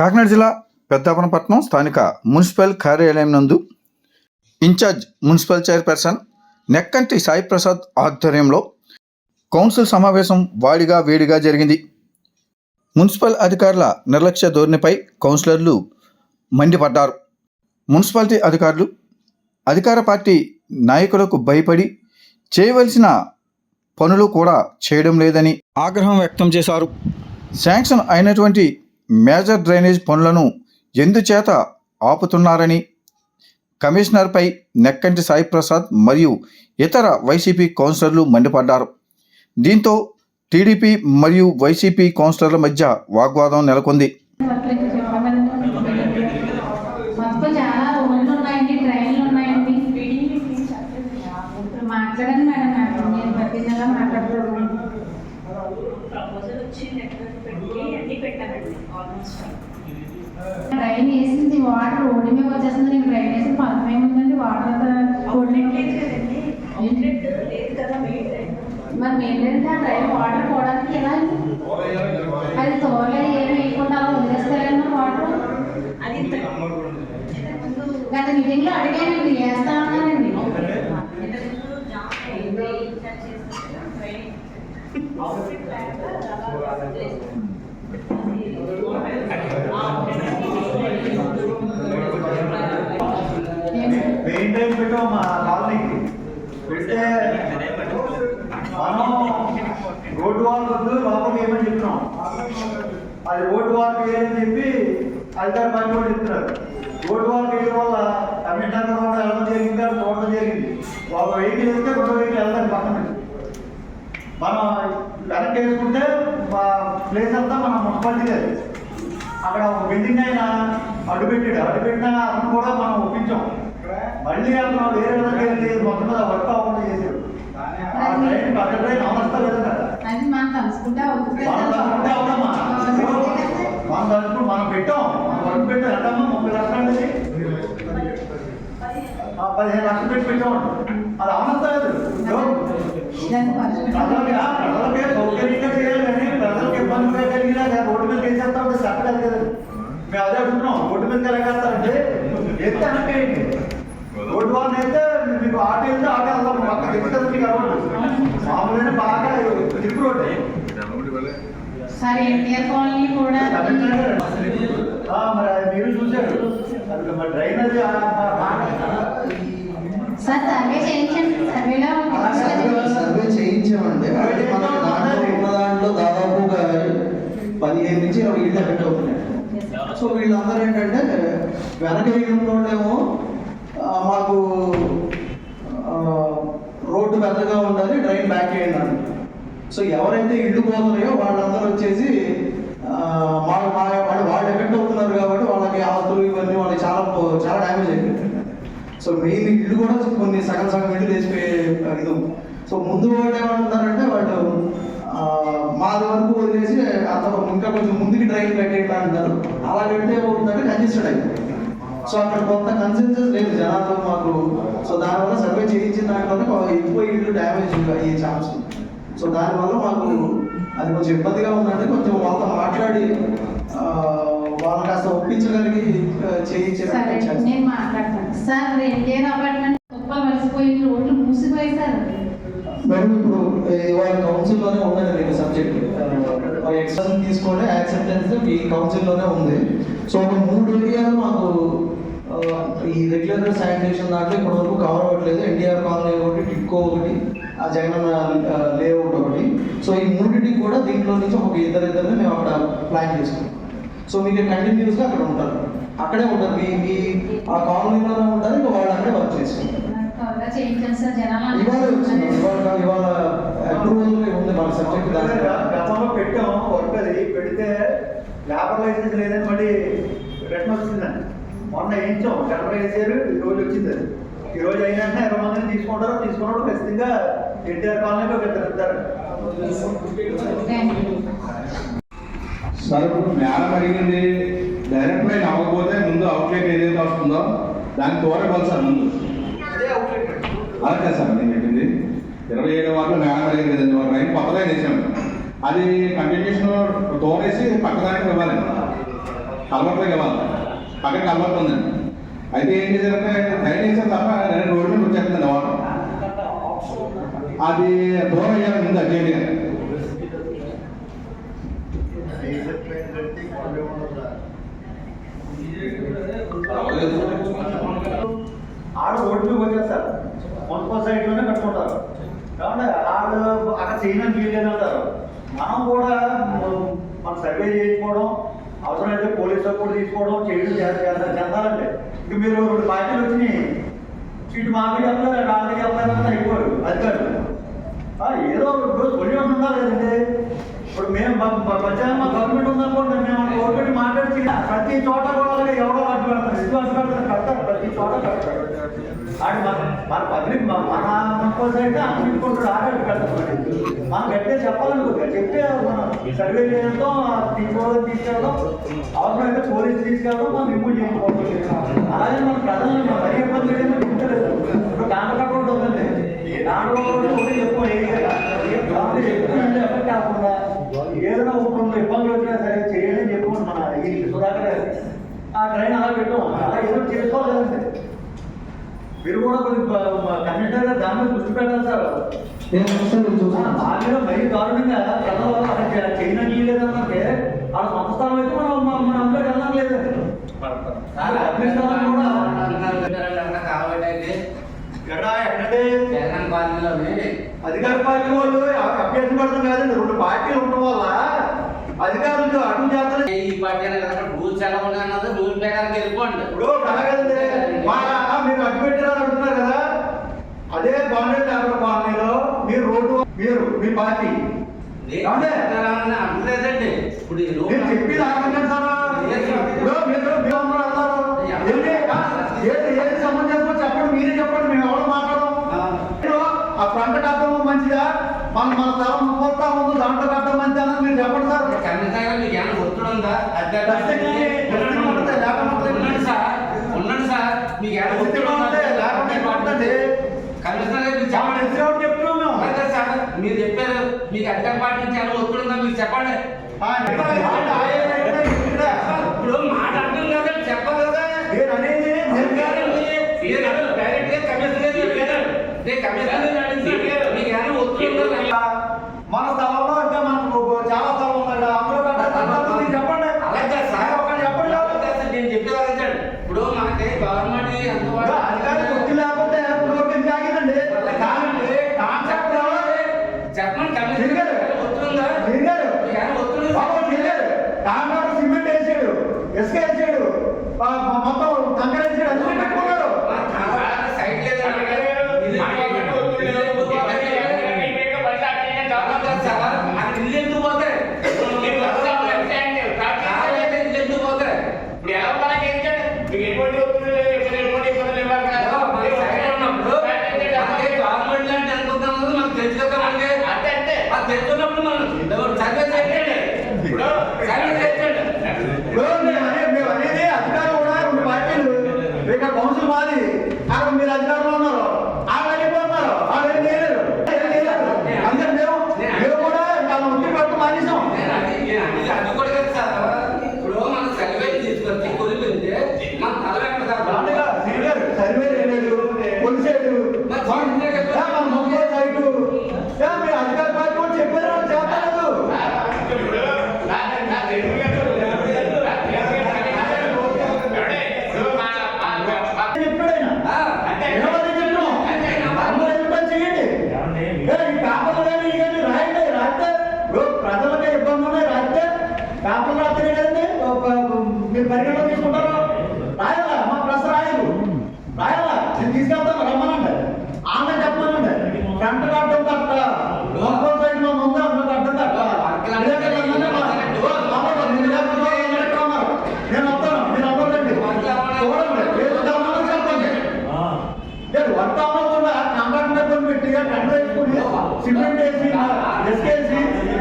కాకినాడ జిల్లా పెద్దాపనపట్నం స్థానిక మున్సిపల్ కార్యాలయం నందు in-charge municipal chairperson Nekkanti Sai Prasad ఆధ్వర్యంలో కౌన్సిల్ సమావేశం వాడిగా వేడిగా జరిగింది. మున్సిపల్ అధికారుల నిర్లక్ష్య ధోరణిపై కౌన్సిలర్లు మండిపడ్డారు. మున్సిపాలిటీ అధికారులు అధికార పార్టీ నాయకులకు భయపడి చేయవలసిన పనులు కూడా చేయడం లేదని ఆగ్రహం వ్యక్తం చేశారు. శాంక్షన్ అయినటువంటి మేజర్ డ్రైనేజ్ పనులను ఎందుచేత ఆపుతున్నారని కమిషనర్పై నెక్కంటి సాయి ప్రసాద్ మరియు ఇతర వైసీపీ కౌన్సిలర్లు మండిపడ్డారు. దీంతో టీడీపీ మరియు వైసీపీ కౌన్సిలర్ల మధ్య వాగ్వాదం నెలకొంది వర్క్లు ఇంకా చెప్పాం కదండి మొత్తం చాలా రోడ్లు ఉన్నాయండి ట్రైన్లు ఉన్నాయండి ఇప్పుడు మాట్లాడండి మేడం నాకు నేను ప్రతి నెల మాట్లాడుతున్నాను ప్రపోజల్ వచ్చి నెట్వర్క్ పెట్టి అన్ని పెట్టానండి ఆల్మోస్ట్ ట్రైన్ వేసింది వాటర్ రోడ్డు మీద వచ్చేస్తుంది నేను ట్రైన్ వేసిన పథకం ఏముందండి వాటర్ అంతా రోడ్డు అవుట్లెట్ లేదు కదండి అవుట్లెట్ లేదు కదా మెయిన్ లైన్ మరి ఏంటంటే ఆ ట్రైన్ వాటర్ పోవడానికి ఎలా అది తోలే ఏమి వేయకుండా అలా వదిలేస్తారన్న వాటర్? అది గత మీటింగ్లో అడిగానండి వేస్తా అన్నానండి ఇంతకుముందు జామ్ అయింది ఇన్ఛార్జ్ చేసిన ట్రైనింగ్ అవుట్లెట్ లేక అలా వదిలేసాం. మెయిన్ టైం పెట్టాం మా కాలనీకి పెడితే మనం రోడ్డు వాల్ వద్దు లోపలికి ఏమని చెప్తున్నాం అది రోడ్డు వాల్కి వేయని చెప్పి అధికార పని కూడా చెప్తున్నారు. రోడ్డు వాల్కి వేయడం వల్ల కమిషనర్ కూడా వెళ్ళడం జరిగింది అక్కడ చూడడం జరిగింది. ఒక వెహికల్ వెళ్తే రెండో వెహికల్ వెళ్తారు పక్కన. మనం వెనక్కి వేసుకుంటే ప్లేస్ అంతా మన మున్సిపాలిటీ అక్కడ ఒక బిల్డింగ్ అయినా అడ్డుపెట్టాడు అడ్డుపెట్టిన అతను కూడా మనం ఒప్పించాం. మళ్ళీ అతను వేరే విధంగా వెళ్ళి మొత్తం మీద వర్క్ అవ్వకుండా చేశాడు. పక్క ట్రైన్ అవస్థ లేదు కదా అది మనం తలుచుకుంటే మనం తలుచుకుంటే మనం పెట్టాం. మనం పెట్టాం. ఎంతమ్మా? ముప్పై లక్షలు ఆ, పదిహేను లక్షలు పెట్టి పెట్టాం. అది అవనస్త లేదు దాన్ని పరిశుభ్రం ప్రజలకి సౌకర్యంగా చేయాలి కానీ ప్రజలకు ఇబ్బందిగా కలిగినా రోడ్డు మీద వేసేస్తాం చెప్పలేదు కదా మేము అదే అడుగుతున్నాం రోడ్డు మీద ఎలాగేస్తారంటే ఎత్తే వెనక్కేయండి రోడ్డు వాళ్ళని అయితే మీకు ఆటో వెళ్తే. ఆటో వెళ్దాం పక్క మామూలుగా బాగా తిరుగు రోడ్డు సార్ ఎన్టీఆర్ కాలనీ కూడా సార్ సర్వే చేయించండి సర్వేలో సర్వే చేయించామండి అది దాంట్లో ఉన్న దాంట్లో దాదాపుగా పదిహేను నుంచి ఇరవై ఇళ్ళు ఎఫెక్ట్ అవుతున్నాయి సో వీళ్ళందరూ ఏంటంటే వెనక వీళ్ళేమో మాకు రోడ్డు పెద్దగా ఉండాలి డ్రైన్ బ్యాక్ చేయండి సో ఎవరైతే ఇల్లు పోతున్నాయో వాళ్ళందరూ వచ్చేసి వాళ్ళు మా వాళ్ళు వాళ్ళు ఎఫెక్ట్ అవుతున్నారు కాబట్టి వాళ్ళకి ఆస్తులు ఇవన్నీ వాళ్ళకి చాలా పో- చాలా డ్యామేజ్ అయిపోయింది. సో మెయిన్ ఇల్లు కూడా కొన్ని సగం సగం ఇల్లు లేచిపోయే ఇది. సో ముందు వాళ్ళు ఏమంటున్నారంటే వాళ్ళు మాది వరకు వదిలేసి అంత ఇంకా కొంచెం ముందుకి డ్రైన్ పెట్టేట్లా అంటారు. అలా పెడితే ఏమవుతుందంటే కంజెస్టెడ్ అయిపోతుంది. సో అక్కడ కొంత కన్సెన్సెస్ లేదు జనాలు మాకు. సో దానివల్ల సర్వే చేయించిన దాంట్లో ఎక్కువ ఇల్లు డ్యామేజ్ అయ్యే ఛాన్స్ ఉంది. సో దానివల్ల మాకు అది కొంచెం ఇబ్బందిగా ఉందంటే కొంచెం వాళ్ళతో మాట్లాడి వాళ్ళని కాస్త ఒప్పించగలిగి చేయించే సరే నేను మాట్లాడతాను. సార్ ఎన్టీఆర్ అపార్ట్మెంట్ కుప్పలు వలసిపోయి రోడ్లు మూసిపోయి సార్? మేడం ఇప్పుడు ఇవాళ కౌన్సిల్లోనే ఉందండి మీకు సబ్జెక్ట్. ఎక్స్టెన్షన్ తీసుకోండి యాక్సెప్టెన్స్ మీ కౌన్సిల్లోనే ఉంది. సో ఒక మూడు ఏరియాలు మాకు ఈ రెగ్యులర్ శానిటేషన్ దాంట్లో ఇప్పటి వరకు కవర్ అవ్వట్లేదు. ఎన్టీఆర్ కాలనీ ఒకటి టిక్కో ఒకటి. ఆ జగనన్న లేఅవుట్ ఒకటి. సో ఈ మూడింటికి కూడా దీంట్లో నుంచి ఒక ఇద్దరిద్దరిని మేము అక్కడ ప్లాన్ చేసుకున్నాం సో మీకు కంటిన్యూస్గా అక్కడ ఉంటారు. అక్కడే ఉంటారు. మీ మీ ఆ కాలనీలోనే ఉంటారు. ఇంకా వాళ్ళు అక్కడే వర్క్ చేసుకుంటారు. ఇవాళ వచ్చింది ఇవాళ ఇవాళ అప్రూవల్ ఉంది మన సబ్జెక్ట్ దాంట్లో గతంలో పెట్టాం వర్క్ అది పెడితే లేబర్ లైసెన్స్ లేదని మళ్ళీ రిటర్న్ వచ్చిందండి మొన్న వేయించాం. టెండర్ వేసారు ఈ రోజు వచ్చింది. అది ఈ రోజు అయినా ఇరవై మందిని తీసుకుంటారు. తీసుకున్నప్పుడు ఖచ్చితంగా ఎన్టీఆర్ కాలనీలో ఇద్దరు సార్ ఇప్పుడు నేరం అడిగింది డైరెక్ట్ లైన్ అవ్వకపోతే ముందు అవుట్లెట్ ఏదైతే వస్తుందో దాన్ని తోరగలు సార్ ముందు. అలాగే సార్ నేను చెప్పింది. ఇరవై ఏడు వాటిలో నేరం అడిగింది కదండి ఒక లైన్ కొత్తగా వేసాము అది కంటిన్యూషన్ తోరేసి పక్కదానికి ఇవ్వాలి. కలవట్లోకి ఇవ్వాలి. పక్కన కలవట్ ఉందండి. అయితే ఏం చేశారంటే డ్రైన్ వేసారు తప్ప నేను రోడ్డు మీద వచ్చేస్తుంది వాటర్. అది దూరం అయ్యాలి ముందు ఆడ రోడ్డు మీద వచ్చేస్తారు. మున్సిపల్ సైడ్లోనే కట్టుకుంటారు. కాబట్టి ఆడ అక్కడ చేయడానికి వీలు అంటారు మనం కూడా మన సర్వే చేయించుకోవడం అవసరమైతే పోలీసు సపోర్ట్ తీసుకోవడం చేయడం చేస్తారు చెందాలంటే ఇక మీరు రెండు పార్టీలు వచ్చినాయి. సీటు మాకు చెప్పలేదు వాళ్ళకి చెప్పలేదు అయిపోయారు. అధికారులు ఆ, ఏదో ఇప్పుడు సొల్యూషన్ ఉందా లేదండి? ఇప్పుడు మేము బ- మా గవర్నమెంట్ ఉందనుకోండి మేము గవర్నమెంట్ మాట్లాడి ప్రతి చోట కూడా ఎవరో అడ్డు పెడతారు విశ్వాసం పెడతారు కడతారు ప్రతి చోట కడతారు. ఆడు మన మన పబ్లిక్ మన మున్సిపల్ సైడ్ అనుకుంటాడు ఆడ అడ్డు మనం గట్టిగా చెప్పాలనుకో చెప్తే మనం సర్వే చేయడంతో తీసుకోవడం తీసుకెళ్ళడం అవసరమైతే పోలీసు తీసుకెళ్ళడం మనం ఇంప్రూవ్ చేసుకోవడం అలాగే మన ప్రజలను మరీ ఇబ్బంది లేదని ఇప్పుడు దాంట్లో కూడా ఉందండి. దాంట్లో కూడా ఒకటి ఎక్కువ దాంట్లో ఎక్కువ ఎఫెక్ట్ కాకుండా ఏదైనా ఒక రెండు ఇబ్బందులు వచ్చినా సరే చేయండి అని చెప్పు మన ఈ సుధాకర్ గారు ఆ ట్రైన్ అలా పెట్టాం అలా ఏదో చేసుకోవాలంటే మీరు కూడా కమిషనర్ గారు దాని మీద దృష్టి పెట్టాలి సార్. నేను ఆ, చూసాను బాగా మరీ దారుణంగా ప్రజలు అక్కడ చైనా గీయలేదంటే వాళ్ళ సొంత స్థలం అయితే మనం మన- అందులో వెళ్ళడం లేదు. అధికార పార్టీ వాళ్ళు అభ్యర్థి పడతాం కాదండి. రెండు పార్టీలు ఉండడం వల్ల అధికారులు అడ్డు చేస్తారు ఈ పార్టీ రూల్స్ ఎలా అన్నది రూల్ ప్రకారం వెళ్ళిపోండి. ఇప్పుడు మీరు అడ్డు పెట్టారని అంటున్నారు కదా. అదే బాండెడ్ లేబర్ కాలనీలో మీరు రోడ్డు మీరు మీ పార్టీ? అంటలేదండి ఇప్పుడు సార్. చెప్పండి మీరే చెప్పండి మేము ఎవరు మాట్లాడడం మీరు ఆ ఫ్రంట్ మంచిదా మన మన స్థలం మొత్తం ముందు దాంట్లో కట్టడం మంచిదా అని మీరు చెప్పండి సార్ మీకు ఏమైనా ఉండండి సార్ ఉండండి సార్ మీకు ఏమైనా. లేకపోతే మీరు చెప్పారు మీకు అధికార పార్టీ నుంచి ఏమైనా ఒత్తిడి మీరు చెప్పండి. ఇప్పుడు మాట అర్థం కదా కదా అనేది కాదండి. మన స్థలంలో ఇంకా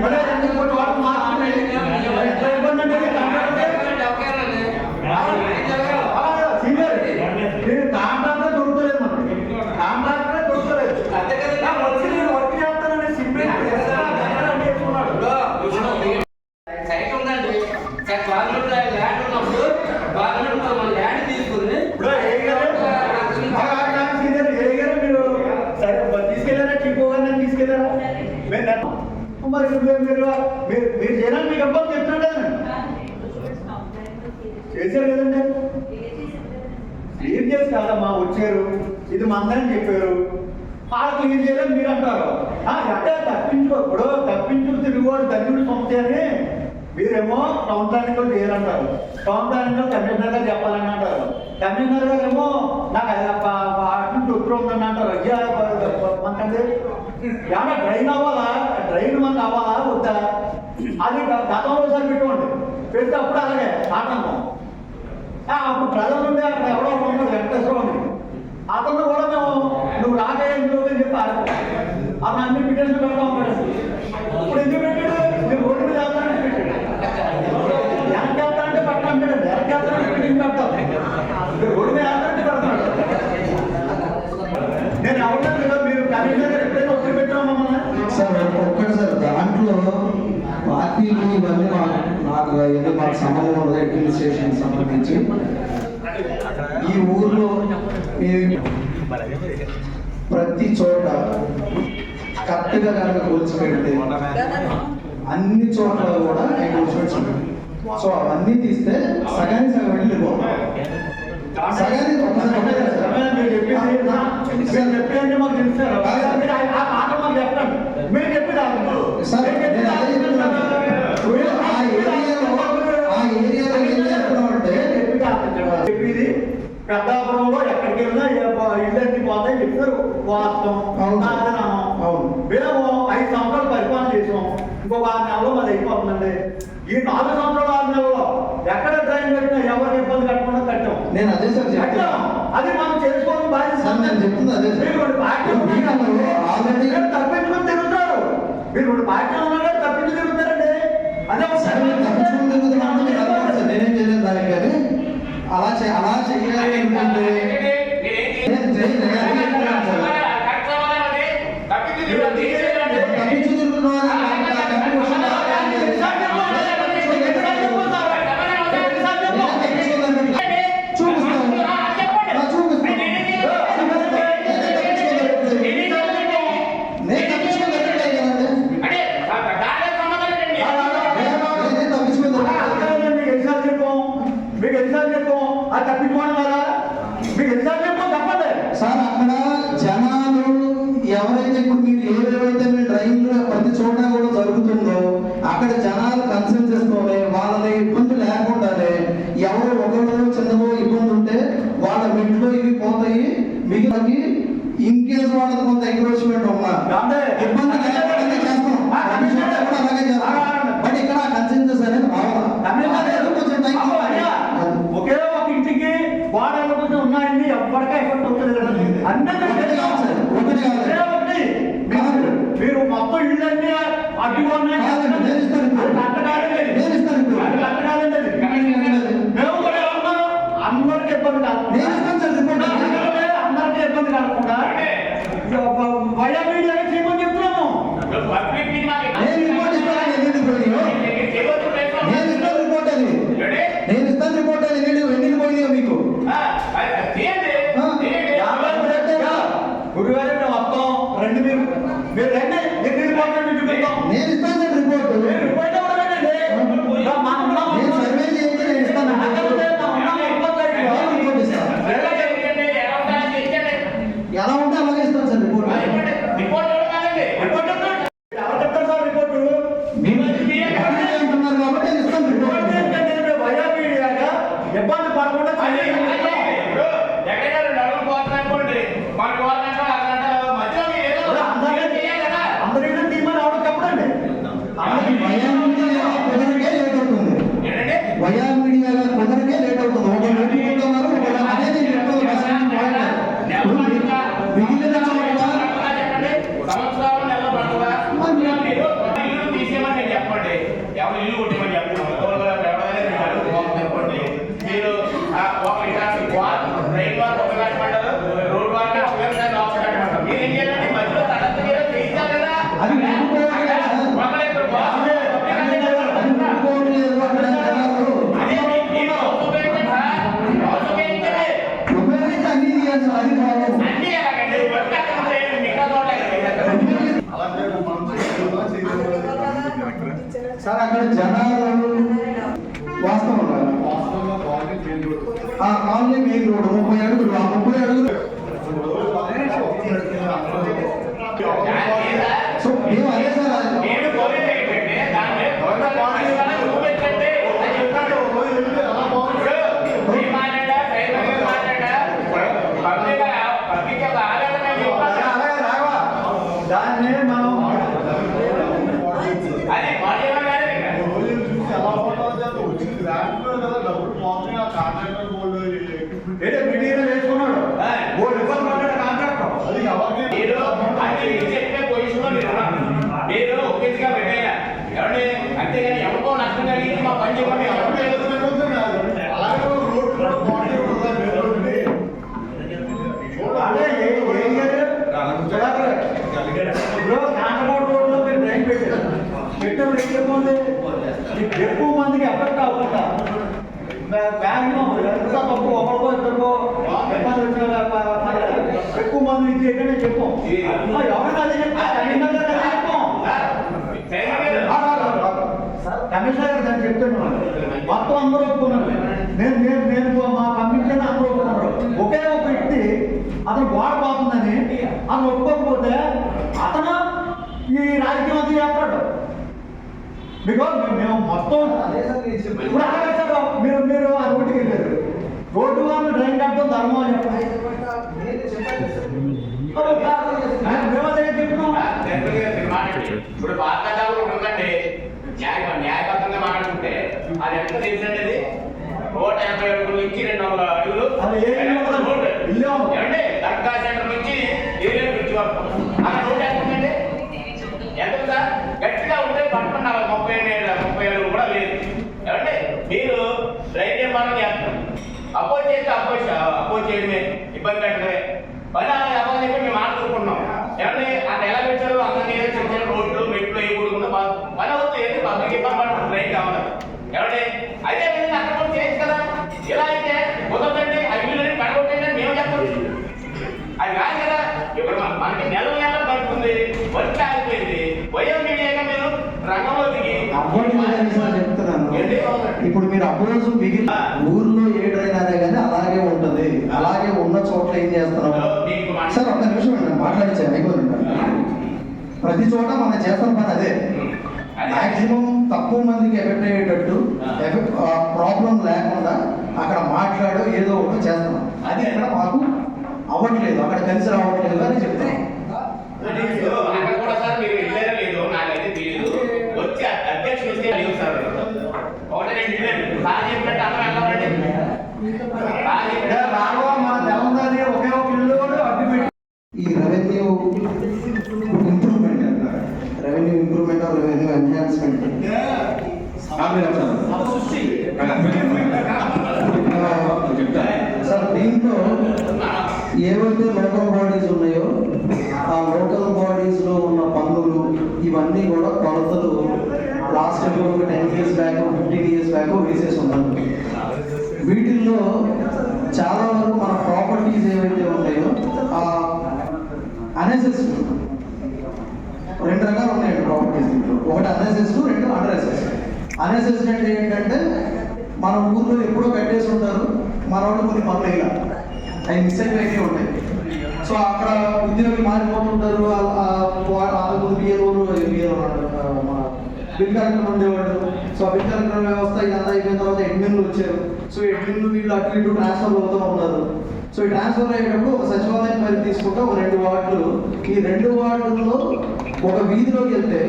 ಮಳೆ ఎక్కడ తప్పించుకో తప్పించు ఇప్పుడు తప్పించుకు తిరుగువాడు ధన్యుడు సొంత అని మీరేమో టౌన్ చేయాలంటారు టౌన్ కమిషనర్ గారు చెప్పాలని అంటారు కమిషనర్ గారు ఏమో నాకు అది అటు నుంచి ఉత్తరం ఉందని అంటారు. అయ్యా మనకండి ఏమన్నా డ్రైన్ అవ్వాలా? డ్రైన్ మనకు అవ్వాలా? వద్దా? అది గతంలో సార్ పెట్టుకోండి. పెడితే అప్పుడు అలాగే ఆటంకం. అప్పుడు ప్రజలు ఉండే అక్కడ ఎవడో ఒకడు వెంకటేశ్వరం అని. అతను కూడా మేము నువ్వు రాకే ఎందుకు? చెప్పి ఆడుకో అతను అన్ని పిటిషన్ పెడతా ఉంటాడు ఇప్పుడు ఎందుకు పెట్టాడు? మీరు రోడ్డు మీద వెళ్తానంటే పెట్టాడు. వెనక్కి వెళ్తానంటే పెట్టంటాడు వెనక్కి వెళ్తానంటే పిటింగ్ పెడతాం. మీరు రోడ్డు మీద వెళ్తానంటే పెడతాడు నేను అవునా కదా మీరు కమిషనర్ గారు ఎప్పుడైనా ఒత్తిడి పెట్టాం మమ్మల్ని? సార్ ఒక్కటి సార్ దాంట్లో పార్టీలు ఇవన్నీ మాకు నాకు ఏదో మాకు సంబంధం ఉండదు అడ్మినిస్ట్రేషన్ సంబంధించి. ఈ ఊర్లో ప్రతి చోట కరెక్ట్గా కనుక పెడితే అన్ని చోట్ల కూడా ఎంక్రోచ్మెంట్స్ ఉన్నాయి సో అవన్నీ తీస్తే సగానికి సగం వెళ్ళిపోతాం సగానికి నేను పెద్దాపురంలో ఎక్కడికి వెళ్ళినా ఇళ్ళకి పోతాయి చెప్పారు. వాస్తవం. మేము ఐదు సంవత్సరాలు పరిపాలన చేసాం. ఇంకొక ఆరు నెలలో మాది అయిపోతుందండి. ఈ నాలుగు సంవత్సరాలు ఆరు నెలలో ఎక్కడ ట్రైన్ పెట్టినా ఎవరికి ఇబ్బంది కట్టకుండా కట్టాం. నేను అదే సార్ కట్టాం. అది మనం చేసుకోవడం బాధ్యత సార్, నేను చెప్తుంది అదే సార్. మీరు పార్టీలు తప్పించుకొని తిరుగుతారు మీరు రెండు పార్టీలు ఉన్నా తప్పించి తిరుగుతారండి. అదే ఒక సరే నేను తప్పించుకుని తిరుగుతున్నాను నేనేం చేయలేదు దానికి కానీ. అలా అలా చెయ్యాలి ఏంటంటే Hallelujah. Né? చెప్పండి ఎక్కువ మందికి ఎఫెక్ట్ అవ్వకుండా మ్యాక్సిమం ఎంత తక్కువ ఒకరికో ఇద్దరికో ఇబ్బంది వచ్చిన ఎక్కువ మంది ఏంటంటే చెప్పాం. ఎవరైనా అదే కమిషనర్ గారు చెప్తున్నాను. మొత్తం అందరూ ఒప్పుకున్నారు. నేను నేను నేను మా పంపించిన అందరూ ఒప్పుకున్నారు. ఒకే ఒక వ్యక్తి అతను గోడ పోతుందని అతను ఒప్పుకోకపోతే అతను ఈ రాజకీయం అంతా చేస్తాడు. బికాజ్ మేము మొత్తం. ఇప్పుడు సార్ మీరు మీరు ఆ రోడ్డుకి వెళ్ళారు రోడ్డు వాళ్ళు డ్రైన్ కట్టడం ధర్మం అని చెప్పాలి. మేము అదే చెప్తున్నాం ఇప్పుడు పాతకాలంలో ఉందండి న్యాయ న్యాయబద్ధంగా మాట్లాడుకుంటే అది ఎంత తెలిసిందండి అది నూట యాభై అడుగుల నుంచి రెండు వందల అడుగులు అది ఏ ఇల్లు ఉండదు. రోడ్డు. ఇల్లే ఉండదు. ఏమండి దర్గా సెంటర్ నుంచి ఏరియా బ్రిడ్జ్ వరకు అక్కడ రోడ్డు ఎంత ఉందండి ఎంత గట్టిగా ఉంటే పట్టుకున్న ముప్పై ఏడు ముప్పై ఏడు కూడా లేదు ఏమంటే మీరు రైతు నిర్మాణం చేస్తారు అపోజ్ చేస్తే అపోజ్ అపోజ్ చేయడమే ఇబ్బంది పెట్టడమే. పని అలా ఎవరు చెప్పి మేము ఆడుకుంటున్నాం ఏమంటే అక్కడ ఎలా పెట్టారు అందరినీ చిన్న చిన్న రోడ్లు మెట్లు వేయకూడకుండా ప- పని అవుతుంది ఏంటి? పబ్లిక్ ఇబ్బంది పడుతుంది రైట్ కావాలి ఏమంటే ఇప్పుడు మీరు అప్రోజ్ మిగిలిన ఊర్లో ఏ డ్రైన్ అనే కానీ అలాగే ఉంటది. అలాగే ఉన్న చోట్ల ఏం చేస్తున్నాం సార్ ఒక్క నిమిషం అండి మాట్లాడించాను అయిపోయింది ప్రతి చోట మనం చేస్తున్న పని అదే. మాక్సిమం తక్కువ మందికి ఎఫెక్ట్ అయ్యేటట్టు ఎఫెక్ట్ ప్రాబ్లం లేకుండా అక్కడ మాట్లాడు ఏదో ఒకటి చేస్తున్నాం. అది. ఇక్కడ మాకు అవ్వట్లేదు అక్కడ కలిసి రావట్లేదు అని చెప్తున్నాం ఇప్పుడు అక్కడ కూడా సార్ మీరు వెళ్ళారో లేదో నాకైతే తెలియదు వచ్చి అధ్యక్షుడు వస్తే లేవు సార్ ఒకటి రెండు ఇల్లు సార్ చెప్పినట్టు అందరం వెళ్ళాలండి ఫిఫ్టీన్ ఇయర్స్ వీటిల్లో చాలా వరకు మన ప్రాపర్టీస్ ఏవైతే ఉన్నాయో ఆ అనెసెస్ రెండు రకాలు ఉన్నాయండి ప్రాపర్టీస్ దీంట్లో. ఒకటి అనెసెస్ రెండు అండర్ అనేసెస్ అనెసెస్ అంటే ఏంటంటే మన ఊర్లో ఎప్పుడో కట్టేసి ఉంటారు మన వాళ్ళు కొన్ని పనులు ఇలా. అవి మిస్ అయిపోయి ఉంటాయి. సో అక్కడ ఉద్యోగి మారిపోతుంటారు వాళ్ళ బియ్యరు బియ్యరు మన బిల్ కలెక్టర్ ఉండేవాళ్ళు. సో ఆ వ్యవస్థ ఇదంతా అయిపోయిన తర్వాత అడ్మిన్లు వచ్చారు. సో అడ్మిన్లు వీళ్ళు అటు ఇటు ట్రాన్స్ఫర్ అవుతూ ఉన్నారు. సో ఈ ట్రాన్స్ఫర్ అయ్యేటప్పుడు ఒక సచివాలయం మరి తీసుకుంటే ఒక రెండు వార్డులు. ఈ రెండు వార్డుల్లో ఒక వీధిలోకి వెళ్తే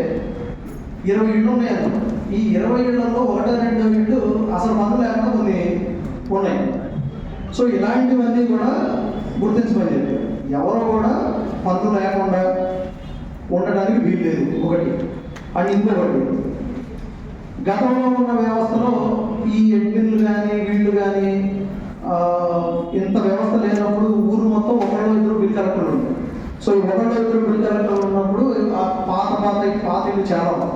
ఇరవై ఇళ్ళు ఉన్నాయండి ఈ ఇరవై ఇళ్ళలో ఒకటో రెండో ఇళ్ళు అసలు పనులు లేకుండా కొన్ని ఉన్నాయి. సో ఇలాంటివన్నీ కూడా గుర్తించమని చెప్పారు ఎవరు కూడా పనులు లేకుండా ఉండడానికి వీలు లేదు ఒకటి. అండ్ ఇంకొకటి గతంలో ఉన్న వ్యవస్థలో ఈ ఎడ్మిన్లు కానీ వీళ్ళు కానీ ఇంత వ్యవస్థ లేనప్పుడు ఊరు మొత్తం ఒకళ్ళు ఇద్దరు బిల్ కలెక్టర్లు ఉంటారు సో ఈ ఒకళ్ళు ఇద్దరు బిల్ కలెక్టర్లు ఉన్నప్పుడు ఆ పాత పాత పాత ఇల్లు చాలా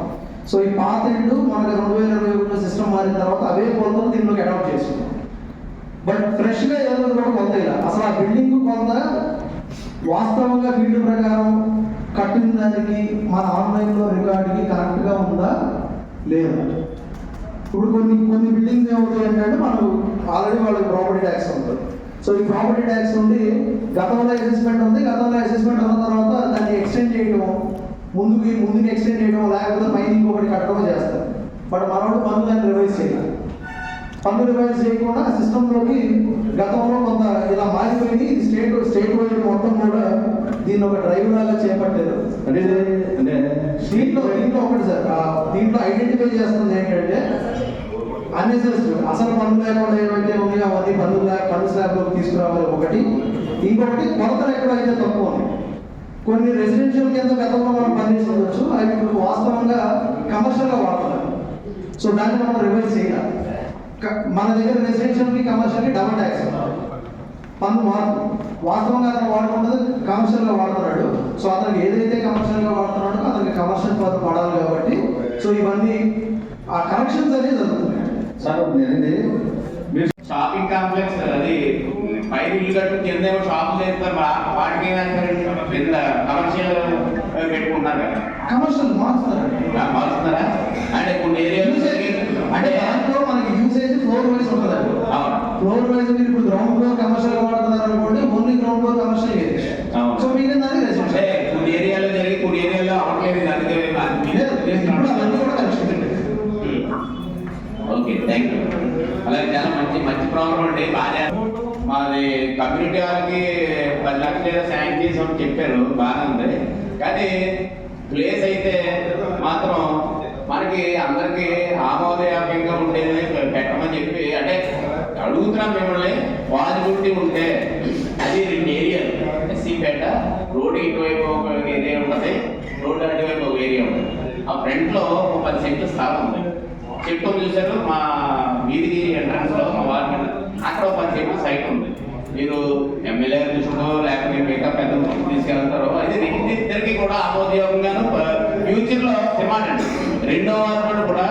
సో ఈ పాత ఇల్లు మనకి రెండు వేల ఇరవై ఒకటిలో సిస్టమ్ మారిన తర్వాత అవే కొలతలు దీనిలోకి అడాప్ట్ చేసుకున్నాం బట్ ఫ్రెష్గా ఏదో కూడా కొంత ఇలా అసలు ఆ బిల్డింగ్ కొంత వాస్తవంగా ఫీల్డ్ ప్రకారం కట్టిన దానికి మన ఆన్లైన్లో రికార్డుకి కరెక్ట్గా ఉందా? లేదు. ఇప్పుడు కొన్ని కొన్ని బిల్డింగ్స్ ఏమవుతాయి ఏంటంటే మనకు ఆల్రెడీ వాళ్ళకి ప్రాపర్టీ ట్యాక్స్ ఉంటుంది సో ఈ ప్రాపర్టీ ట్యాక్స్ ఉండి గతంలో అసెస్మెంట్ ఉంది. గతంలో అసెస్మెంట్ ఉన్న తర్వాత దాన్ని ఎక్స్టెండ్ చేయడం ముందుకి ముందుకి ఎక్స్టెండ్ చేయడం లేకపోతే పైన ఇంకొకటి కట్టడం చేస్తారు. బట్ మనోడు పనులు దాన్ని రివైజ్ చేయాలి. పన్ను రివైజ్ చేయకుండా సిస్టంలోకి గతంలో కొంత ఇలా మారిపోయింది ఇది స్టేట్ స్టేట్ వైడ్ మొత్తం కూడా దీన్ని ఒక డ్రైవ్ లాగా చేపట్టారు అంటే అంటే దీంట్లో దీంట్లో ఒకటి సార్ దీంట్లో ఐడెంటిఫై చేస్తుంది ఏంటంటే అన్నెసెసరీ అసలు పనులు లేకుండా ఏవైతే ఉన్నాయో అవన్నీ పనులు లేక పన్ను స్లాబ్లోకి తీసుకురావాలి ఒకటి. ఇంకొకటి కొలతలు ఎక్కడైతే తక్కువ కొన్ని రెసిడెన్షియల్ కింద గతంలో మనం పనిచేసుకోవచ్చు అవి ఇప్పుడు వాస్తవంగా కమర్షియల్గా వాడుతున్నారు. సో దాన్ని మనం రివైజ్ చేయాలి. మన దగ్గర రెసిడెన్షియల్కి కమర్షియల్కి డబుల్ ట్యాక్స్ పన్ను మార్పు. వాస్తవంగా అతను వాడుకుంటుంది కమర్షియల్గా వాడుతున్నాడు. సో అతనికి ఏదైతే కమర్షియల్గా వాడుతున్నాడో అతనికి కమర్షియల్ పన్ను పడాలి కాబట్టి సో ఇవన్నీ ఆ కరెక్షన్స్ అనేది జరుగుతున్నాయి. సార్ షాపింగ్ కాంప్లెక్స్ అది పైన ఇల్లు కట్టు కింద ఏమో షాపులు చేస్తారు మరి ఆ- వాటికి కింద కమర్షియల్ పెట్టుకుంటున్నారు కదా. కమర్షియల్ ఆ, మారుస్తున్నారా? అంటే కొన్ని ఏరియాలు అంటే దాంట్లో మనకి యూసేజ్ ఫ్లోర్ వైజ్ ఉంటుందండి. ఫ్లోర్ వైజ్ మీరు ఇప్పుడు గ్రౌండ్ ఫ్లోర్ కమర్షియల్ వాడుతున్నారు అనుకోండి only ground floor commercial. So మిగిలిన దాన్ని రెసిడెన్షియల్ కొన్ని ఏరియాలో జరిగి కొన్ని ఏరియాలో అవ్వట్లేదు అందుకే ఇప్పుడు అవన్నీ కూడా ఓకే థ్యాంక్ యూ అలాగే చాలా మంచి మంచి ప్రోగ్రామ్ అండి. బాగా మాది కమ్యూనిటీ వాళ్ళకి పది లక్షలు ఏదో శాంక్షన్ చేసామని చెప్పారు. బాగానే ఉంది. కానీ ప్లేస్ అయితే మాత్రం మనకి అందరికి ఆమోదయోగ్యంగా ఉండేది పెట్టమని చెప్పి అంటే అడుగుతున్నాం మిమ్మల్ని గుడ్డి ఉంటే అది రెండు ఏరియాలు ఎస్సీపేట రోడ్డు ఇటువైపు ఒక ఏరియా ఉంటుంది రోడ్డు అటువైపు ఒక ఏరియా ఉంటుంది ఆ ఫ్రంట్లో ఒక పది సెంట్లు స్థలం ఉంది. చెట్టు చూశారు మా వీధి ఎంట్రన్స్లో మా వార్డు అక్కడ ఒక పది సెంట్లు సైట్ ఉంది. మీరు ఎమ్మెల్యే దృష్టిలో లేకపోతే మిగతా పెద్ద దృష్టికి తీసుకెళ్తారో అది రెండిద్దరికి కూడా ఆమోదయోగంగాను ఫ్యూచర్లో డిమాండ్ అండి. రెండో వార్డు కూడా